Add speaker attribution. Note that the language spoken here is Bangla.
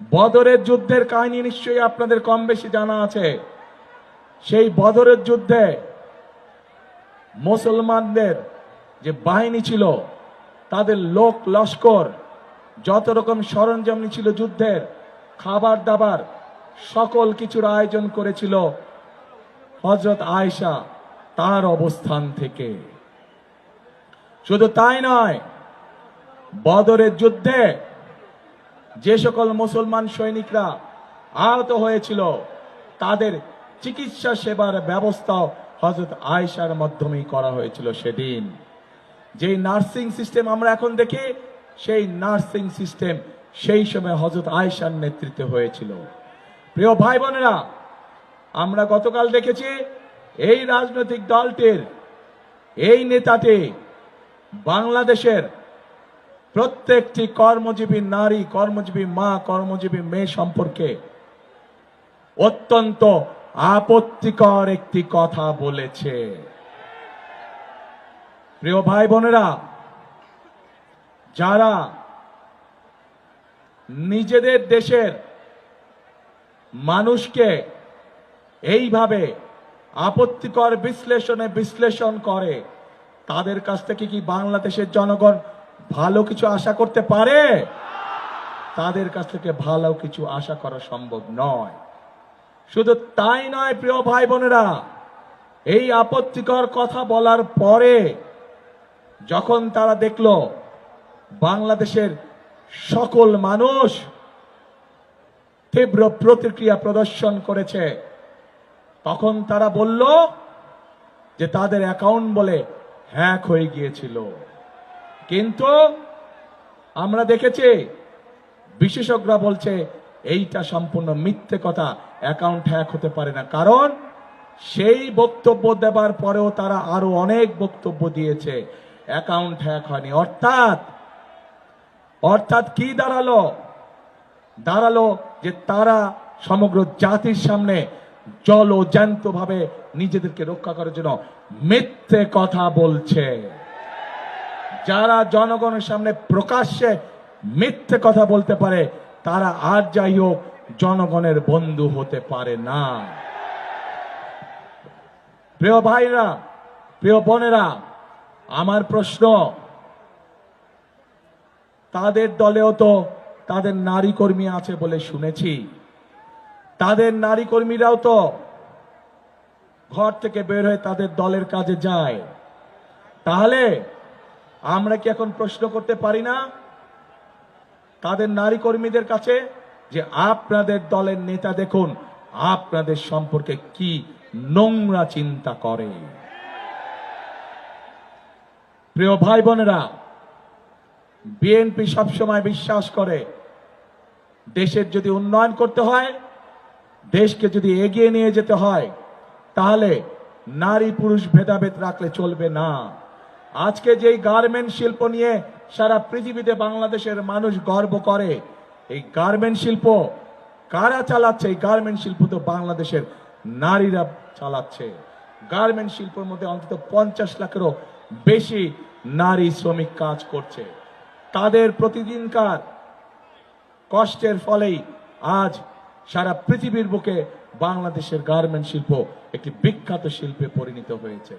Speaker 1: বদরের যুদ্ধের কাহিনী নিশ্চয়ই আপনাদের কম বেশি জানা আছে। সেই বদরের যুদ্ধে মুসলমানদের যে বাহিনী ছিল, তাদের লোক লস্কর, যত রকম সরঞ্জাম ছিল যুদ্ধের খাবার দাবার সকল কিছুর আয়োজন করেছিল হজরত আয়েশা তার অবস্থান থেকে। শুধু তাই নয়, বদরের যুদ্ধে যে সকল মুসলমান সৈনিকরা আহত হয়েছিল, তাদের চিকিৎসা সেবার ব্যবস্থাও হজরত আয়েশার মাধ্যমেই করা হয়েছিল সেদিন। যেই নার্সিং সিস্টেম আমরা এখন দেখি, সেই নার্সিং সিস্টেম সেই সময় হজরত আয়েশার নেতৃত্বে হয়েছিল। প্রিয় ভাই বোনেরা আমরা গতকাল দেখেছি, এই রাজনৈতিক দলটির এই নেতাটি বাংলাদেশের প্রত্যেকটি কর্মজীবী নারী, কর্মজীবী মা, কর্মজীবী মেয়ে সম্পর্কে অত্যন্ত আপত্তিকর একটি কথা বলেছে। প্রিয় ভাই বোনেরা, যারা নিজেদের দেশের মানুষকে এইভাবে আপত্তিকর বিশ্লেষণে বিশ্লেষণ করে, তাদের কাছ থেকে কি বাংলাদেশের জনগণ ভালো কিছু আশা করতে পারে? তাদের কাছ থেকে ভালো কিছু আশা করা সম্ভব নয়। শুধু তাই নয়, প্রিয় ভাই বোনেরা, এই আপত্তিকর কথা বলার পরে যখন তারা দেখল বাংলাদেশের সকল মানুষ তীব্র প্রতিক্রিয়া প্রদর্শন করেছে, তখন তারা বলল যে তাদের অ্যাকাউন্ট বলে হ্যাক হয়ে গিয়েছিল। কিন্তু আমরা দেখেছি, বিশেষজ্ঞরা বলছে, এইটা সম্পূর্ণ মিথ্যে কথা অ্যাকাউন্ট হ্যাক হতে পারে না। কারণ সেই বক্তব্য দেবার পরেও তারা আরও অনেক বক্তব্য দিয়েছে অ্যাকাউন্ট হ্যাক হয়নি। অর্থাৎ অর্থাৎ কি দাঁড়াল? দাঁড়াল যে তারা সমগ্র জাতির সামনে জল ও জ্যান্ত ভাবে নিজেদেরকে রক্ষা করার জন্য মিথ্যে কথা বলছে। যারা জনগণের সামনে প্রকাশ্যে মিথ্যে কথা বলতে পারে, তারা আর যাই হোক জনগণের বন্ধু হতে পারে না। প্রিয় ভাইরা, প্রিয় বোনেরা, আমার প্রশ্ন, তাদের দলেও তো তাদের নারী কর্মী আছে বলে শুনেছি। তাদের নারী কর্মীরাও তো ঘর থেকে বের হয়ে তাদের দলের কাজে যায়। তাহলে আমরা কি এখন প্রশ্ন করতে পারি না? তাদের নারী কর্মীদের কাছে যে আপনাদের দলের নেতা দেখুন, আপনাদের সম্পর্কে কি নোংরা চিন্তা করে। প্রিয় ভাই বোনেরা বিএনপি সবসময় বিশ্বাস করে, দেশের যদি উন্নয়ন করতে হয়, দেশকে যদি এগিয়ে নিয়ে যেতে হয়, তাহলে নারী পুরুষ ভেদাভেদ রাখলে চলবে না। আজকে যেই গার্মেন্ট শিল্প নিয়ে সারা পৃথিবীতে বাংলাদেশের মানুষ গর্ব করে, এই গার্মেন্ট শিল্প কারা চালাচ্ছে? এই গার্মেন্ট শিল্প তো বাংলাদেশের নারীরা চালাচ্ছে। গার্মেন্ট শিল্পের মধ্যে অন্তত পঞ্চাশ লাখেরও বেশি নারী শ্রমিক কাজ করছে। তাদের প্রতিদিনকার কষ্টের ফলেই আজ সারা পৃথিবীর বুকে বাংলাদেশের গার্মেন্ট শিল্প একটি বিখ্যাত শিল্পে পরিণত হয়েছে।